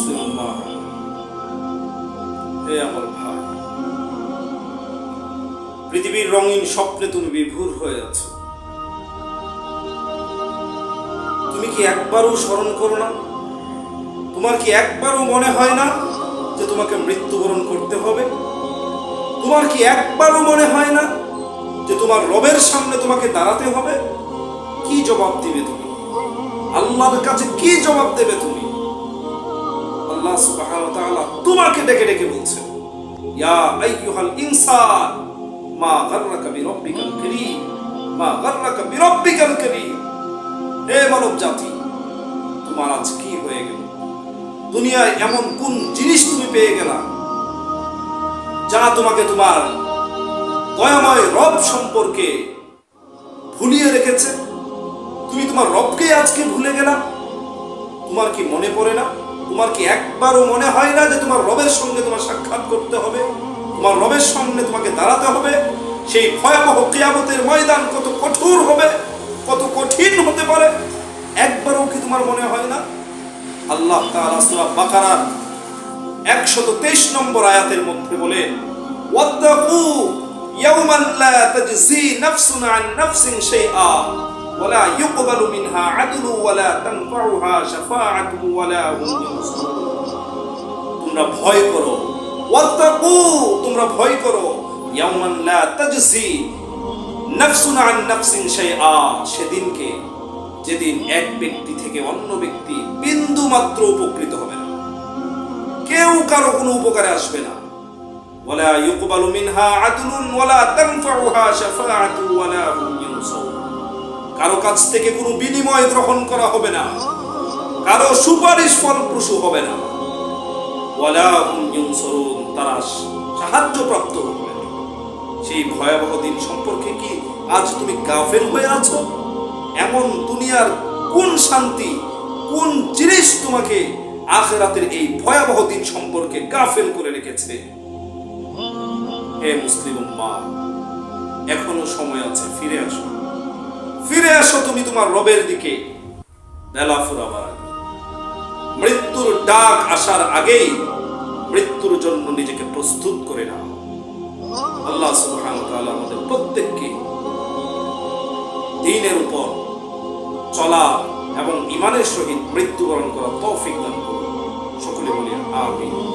মুসলিম মা হে আমার ভাই, পৃথিবীর রঙিন স্বপ্নে তুমি বিভোর হয়ে আছো। তুমি কি একবারও স্মরণ করো না? তোমার কি একবারও মনে হয় না যে তোমাকে মৃত্যুবরণ করতে হবে? তোমার কি একবারও মনে হয় না যে তোমার রবের সামনে তোমাকে দাঁড়াতে হবে? কি জবাব দিবে তুমি? আল্লাহর কাছে কি জবাব দেবে তুমি? আল্লাহ সুবহানাহু ওয়া তাআলা তোমাকে ডেকে ডেকে বলছেন, ইয়া আইয়ুহাল ইনসান, মা গাররাকা বিরাব্বিকাল কারীম মা গাররাকা বিরাব্বিকাল কারীম হে মানব জাতি তোমার আজ কি হয়ে গেল? দুনিয়ায় এমন কোন জিনিস তুমি পেয়ে গেলা যা তোমাকে তোমার দয়াময় রব সম্পর্কে ভুলিয়ে রেখেছে? তুমি তোমার রবকে আজকে ভুলে গেলা? তোমার কি মনে পড়ে না? তোমার কি একবারও মনে হয় না যে তোমার রবের সঙ্গে তোমার সাক্ষাৎ করতে হবে? তোমার রবের সামনে তোমাকে দাঁড়াতে হবে। সেই ভয়াবহ কিয়ামতের ময়দান কত কঠোর হবে, কত কঠিন হতে পারে, একবারও কি তোমার মনে হয় না? আল্লাহ তাআলা সূরা বাকারার 123 নম্বর আয়াতের মধ্যে বলেন ওয়াত্তাকু ইয়াওমান লা তাজজি নাফসুন আন নাফসিন শাইআ। মিনহা আদলু ওয়ালা তানফাউহা শাফাআতু ওয়ালা হুম তোমরা ভয় করো। ওয়াত্তাকু, তোমরা ভয় করো। লা তাজজি নাফসুন আন নাফসিন শাইআ। সেদিনকে, যেদিন এক ব্যক্তি থেকে অন্য ব্যক্তি বিন্দু মাত্র উপকৃত হবে না। কেউ কারও কোনো উপকারে আসবে না। ইউকবালু মিনহা আদলুন ওয়ালা তানফাউহা শাফাআতু ওয়ালা হুম ইউনসারুন কারও কাছ থেকে কোনো বিনিময় গ্রহণ করা হবে না। কারও সুপারিশ ফলপ্রসূ হবে না। তারা সাহায্য প্রাপ্ত হবে সেই ভয়াবহ দিন সম্পর্কে কি আজ তুমি গাফেল হয়ে আছো? এমন দুনিয়ার কোন শান্তি, কোন জিনিস তোমাকে আখেরাতের এই ভয়াবহ দিন সম্পর্কে গাফেল করে রেখেছে? হে মুসলিম মা এখনও সময় আছে, ফিরে আসো। ফিরে আসো তুমি তোমার রবের দিকে। বেলা ফুরাবার মৃত্যুর ডাক আসার আগেই মৃত্যুর জন্য নিজেকে প্রস্তুত করে নাও। আল্লাহ সুবহানাহু ওয়া তাআলা আমাদের প্রত্যেককে দিনের উপর চলা এবং ইমানের সহিত মৃত্যুবরণ করা তৌফিক দান করুন। সকলে বলি আমিন।